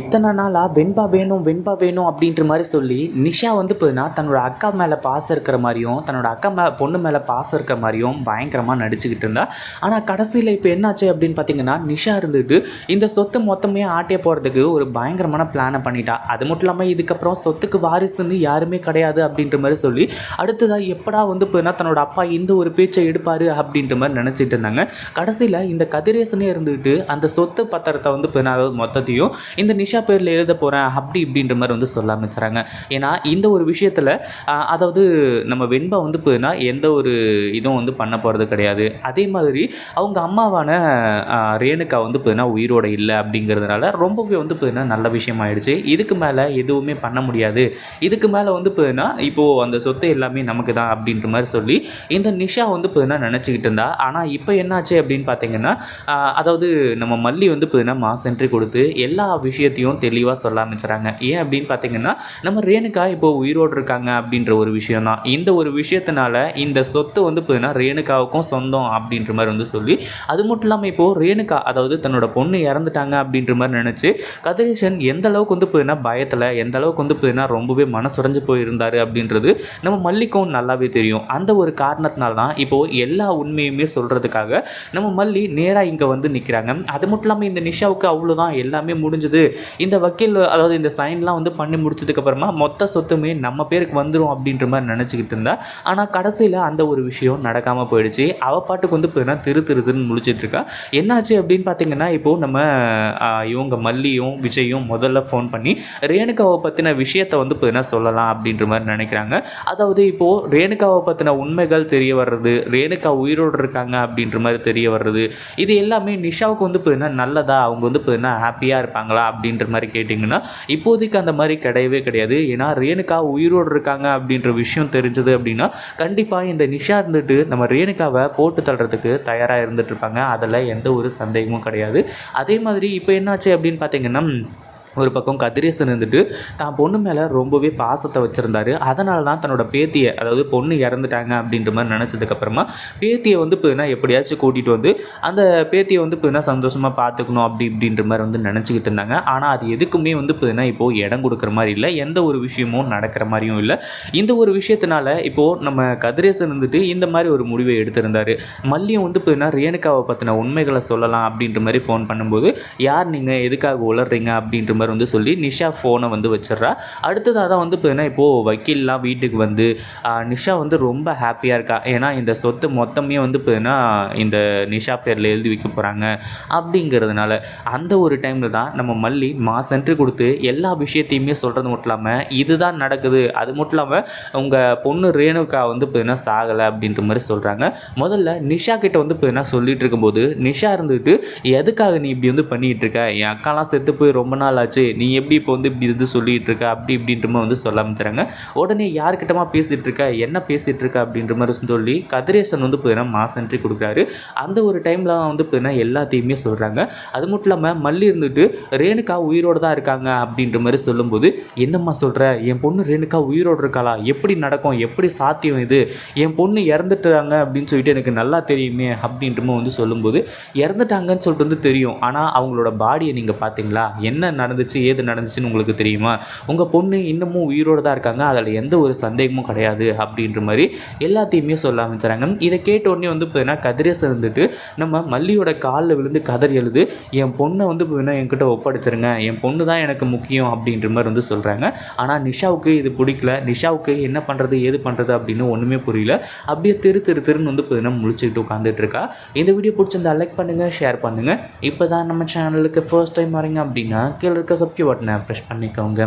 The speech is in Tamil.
இத்தனை நாளாக வெண்பா வேணும் வெண்பா வேணும் அப்படின்ற மாதிரி சொல்லி நிஷா வந்து பார்த்தீங்கன்னா தன்னோட அக்கா மேலே பாசம் இருக்கிற மாதிரியும் தன்னோட அக்கா மே பொண்ணு மேலே பாசம் இருக்கிற மாதிரியும் பயங்கரமாக நடிச்சுக்கிட்டு இருந்தா. ஆனால் கடைசியில் இப்போ என்னாச்சு அப்படின்னு பார்த்தீங்கன்னா நிஷா இருந்துட்டு இந்த சொத்து மொத்தமே ஆட்டிய போகிறதுக்கு ஒரு பயங்கரமான பிளானை பண்ணிட்டா. அது மட்டும் இல்லாமல் இதுக்கப்புறம் சொத்துக்கு வாரிசுன்னு யாருமே கிடையாது அப்படின்ற மாதிரி சொல்லி அடுத்ததாக எப்படா வந்து பார்த்தீங்கன்னா தன்னோட அப்பா இந்த ஒரு பேச்சை எடுப்பார் அப்படின்ற மாதிரி நினச்சிட்டு இருந்தாங்க. கடைசியில் இந்த கதிரேசனே இருந்துட்டு அந்த சொத்து பத்திரத்தை வந்து பார்த்தீங்கன்னா மொத்தத்தையும் இந்த நிஷா பேரில் எழுத போகிறேன் அப்படி இப்படின்ற மாதிரி வந்து சொல்ல ஆரம்பிச்சுறாங்க ஏன்னா இந்த ஒரு விஷயத்தில் அதாவது நம்ம வெண்பா வந்து பார்த்தீங்கன்னா எந்த ஒரு இதுவும் வந்து பண்ண போகிறது கிடையாது. அதே மாதிரி அவங்க அம்மாவான ரேணுகா வந்து பார்த்தீங்கன்னா உயிரோட இல்லை அப்படிங்கிறதுனால ரொம்பவே வந்து பார்த்தீங்கன்னா நல்ல விஷயம் ஆயிடுச்சு. இதுக்கு மேலே எதுவுமே பண்ண முடியாது. இதுக்கு மேலே வந்து பார்த்தீங்கன்னா இப்போது அந்த சொத்து எல்லாமே நமக்கு தான் அப்படின்ற மாதிரி சொல்லி இந்த நிஷா வந்து பார்த்தீங்கன்னா நினச்சிக்கிட்டு இருந்தா. ஆனால் இப்போ என்னாச்சு அப்படின்னு பார்த்தீங்கன்னா அதாவது நம்ம மல்லி வந்து பார்த்தீங்கன்னா மாசென்ட்ரி கொடுத்து எல்லா விஷயத்தையும் தெளிவாக சொல்ல ஆரம்பிச்சுறாங்க ஏன் அப்படின்னு பார்த்தீங்கன்னா நம்ம ரேணுகா இப்போ உயிரோடு இருக்காங்க அப்படின்ற ஒரு விஷயம் தான். இந்த ஒரு விஷயத்தினால இந்த சொத்து வந்து பார்த்தீங்கன்னா ரேணுகாவுக்கும் சொந்தம் அப்படின்ற மாதிரி வந்து சொல்லி அது மட்டும் இல்லாமல் இப்போது ரேணுகா அதாவது தன்னோட பொண்ணு இறந்துட்டாங்க அப்படின்ற மாதிரி நினச்சி கதிரேஷன் எந்த அளவுக்கு வந்து பார்த்தீங்கன்னா பயத்தில் எந்த அளவுக்கு வந்து பார்த்தீங்கன்னா ரொம்பவே மனசுடைஞ்சு போயிருந்தாரு அப்படின்றது நம்ம மல்லிக்கும் நல்லாவே தெரியும். அந்த ஒரு காரணத்தினால தான் இப்போது எல்லா உண்மையுமே சொல்கிறதுக்காக நம்ம மல்லி நேராக இங்கே வந்து நிற்கிறாங்க அது மட்டும் இல்லாமல் இந்த நிஷாவுக்கு அவ்வளோதான் எல்லாமே முடிஞ்சது. இந்த வக்கீல் அதாவது இந்த சைன்லாம் வந்து பண்ணி முடிச்சதுக்கப்புறமா மொத்த சொத்துமே நம்ம பேருக்கு வந்துடும் அப்படின்ற மாதிரி நினச்சிக்கிட்டு இருந்தா. ஆனால் கடைசியில் அந்த ஒரு விஷயம் நடக்காமல் போயிடுச்சு. அவ பாட்டுக்கு வந்து பார்த்தீங்கன்னா திரு திரு திருன்னு முடிச்சிட்ருக்கா இருக்கா. என்னாச்சு அப்படின்னு பார்த்தீங்கன்னா இப்போது நம்ம இவங்க மல்லியும் விஜயும் முதல்ல ஃபோன் பண்ணி ரேணுகாவை பற்றின விஷயத்தை வந்து பார்த்தீங்கன்னா சொல்லலாம் அப்படின்ற மாதிரி நினைக்கிறாங்க. அதாவது இப்போது ரேணுகாவை பற்றின உண்மைகள் தெரிய வர்றது ரேணுகா உயிரோடு இருக்காங்க அப்படின்ற மாதிரி தெரிய வர்றது இது எல்லாமே நிஷாவுக்கு வந்து பார்த்தீங்கன்னா நல்லதா? அவங்க வந்து பார்த்தீங்கன்னா ஹாப்பியாக இருப்பாங்களா? அப்படின்ற மாதிரி கேட்டிங்கன்னா இப்போதைக்கு அந்த மாதிரி கிடையவே கிடையாது. ஏன்னா ரேணுகா உயிரோடு இருக்காங்க அப்படின்ற விஷயம் தெரிஞ்சது அப்படின்னா கண்டிப்பாக இந்த நிஷா இருந்துட்டு நம்ம ரேணுகாவை போட்டு தள்ளுறதுக்கு தயாராக இருந்துட்டு இருப்பாங்க. அதில் எந்த ஒரு சந்தேகமும் கிடையாது. அதே மாதிரி இப்போ என்னாச்சு அப்படின்னு பார்த்தீங்கன்னா ஒரு பக்கம் கதிரேசன் இருந்துட்டு தான் பொண்ணு மேலே ரொம்பவே பாசத்தை வச்சுருந்தாரு. அதனால தான் தன்னோட பேத்தியை அதாவது பொண்ணு இறந்துட்டாங்க அப்படின்ற மாதிரி நினச்சதுக்கப்புறமா பேத்தியை வந்து இப்போ எப்படியாச்சும் கூட்டிகிட்டு வந்து அந்த பேத்தியை வந்து இப்போ சந்தோஷமாக பார்த்துக்கணும் அப்படி இப்படின்ற மாதிரி வந்து நினச்சிக்கிட்டு இருந்தாங்க. ஆனால் அது எதுக்குமே வந்து இப்போ இப்போது இடம் கொடுக்குற மாதிரி இல்லை. எந்த ஒரு விஷயமும் நடக்கிற மாதிரியும் இல்லை. இந்த ஒரு விஷயத்தினால இப்போது நம்ம கதிரேசன் இருந்துட்டு இந்த மாதிரி ஒரு முடிவை எடுத்திருந்தார். மல்லியும் வந்து இப்போ ரேணுகாவை பற்றின உண்மைகளை சொல்லலாம் அப்படின்ற மாதிரி ஃபோன் பண்ணும்போது யார் நீங்கள் எதுக்காக உளர்றீங்க? அப்படின்ற மாதிரி வந்து சொல்லி நிஷா ஃபோனை வந்து வச்சிடுறா. அடுத்ததாக தான் வந்து பார்த்தீங்கன்னா இப்போது வக்கீல்லாம் வீட்டுக்கு வந்து நிஷா வந்து ரொம்ப ஹாப்பியாக இருக்கா? ஏன்னா இந்த சொத்து மொத்தமே வந்து பார்த்தீங்கன்னா இந்த நிஷா பேரில் எழுதி வைக்க போகிறாங்க அப்படிங்கிறதுனால அந்த ஒரு டைமில் தான் நம்ம மல்லி மா சென்று கொடுத்து எல்லா விஷயத்தையுமே சொல்கிறது மட்டும் இல்லாமல் இதுதான் நடக்குது. அது மட்டும் இல்லாமல் உங்கள் பொண்ணு ரேணுகா வந்து பார்த்தீங்கன்னா சாகலை அப்படின்ற மாதிரி சொல்கிறாங்க முதல்ல நிஷா கிட்ட வந்து பார்த்தீங்கன்னா சொல்லிட்டு இருக்கும்போது நிஷா இருந்துட்டு எதுக்காக நீ இப்படி வந்து பண்ணிகிட்டு இருக்க? என் அக்காலாம் செத்து போய் ரொம்ப நாள் ஆச்சு. நீ எப்படி இப்போ வந்து இப்படி இது சொல்லிகிட்டு இருக்க அப்படி இப்படின்றமா வந்து சொல்ல ஆரம்பிச்சுறாங்க உடனே யார்கிட்டமா பேசிகிட்டு இருக்க என்ன பேசிகிட்டு இருக்க அப்படின்ற மாதிரி சொல்லி கதிரேசன் வந்து பார்த்தீங்கன்னா மாஸ் என்ட்ரி கொடுக்குறாரு. அந்த ஒரு டைமில் வந்து பார்த்தீங்கன்னா எல்லாத்தையுமே சொல்கிறாங்க அது மட்டும் இல்லாமல் மல்லி இருந்துட்டு ரேணுகா உயிரோடு தான் இருக்காங்க. அப்படின்ற மாதிரி சொல்லும்போது என்னம்மா சொல்கிற என் பொண்ணு ரேணுகா உயிரோடு இருக்காளா? எப்படி நடக்கும்? எப்படி சாத்தியம் இது? என் பொண்ணு இறந்துட்டாங்க. அப்படின்னு சொல்லிட்டு எனக்கு நல்லா தெரியுமே அப்படின்றமோ வந்து சொல்லும்போது இறந்துட்டாங்கன்னு சொல்லிட்டு வந்து தெரியும். ஆனால் அவங்களோட பாடியை நீங்கள் பார்த்தீங்களா? என்ன நடந்துச்சு ஏது நடந்துச்சுன்னு உங்களுக்கு தெரியுமா? உங்கள் பொண்ணு இன்னமும் உயிரோடு தான் இருக்காங்க. அதில் எந்த ஒரு சந்தேகமும் கிடையாது அப்படின்ற மாதிரி எல்லாத்தையுமே சொல்ல ஆரம்பிச்சுறாங்க இதை கேட்ட உடனே வந்து பார்த்தீங்கன்னா கதிரேசன் இருந்துட்டு நம்ம மல்லியோட காலில் விழுந்து கதறி எழுது என் பொண்ணை வந்து பார்த்தீங்கன்னா என்கிட்ட ஒப்படைச்சிருங்க. என் பொண்ணு தான் எனக்கு முக்கியம் அப்படின்ற மாதிரி வந்து சொல்கிறாங்க ஆனால் நிஷாவுக்கு இது பிடிக்கல. நிஷாவுக்கு என்ன பண்ணுறது ஏது பண்ணுறது அப்படின்னு ஒன்றுமே புரியல. அப்படியே திரு திரு திருன்னு வந்து பார்த்தீங்கன்னா முழிச்சுக்கிட்டு உட்காந்துட்டு இருக்கா. இந்த வீடியோ பிடிச்சிருந்தா லைக் பண்ணுங்கள் ஷேர் பண்ணுங்கள் இப்போ தான் நம்ம சேனலுக்கு ஃபர்ஸ்ட் டைம் வரீங்க அப்படின்னா கீழே இருக்க सबके बटना है प्रश्न नहीं कहूँगा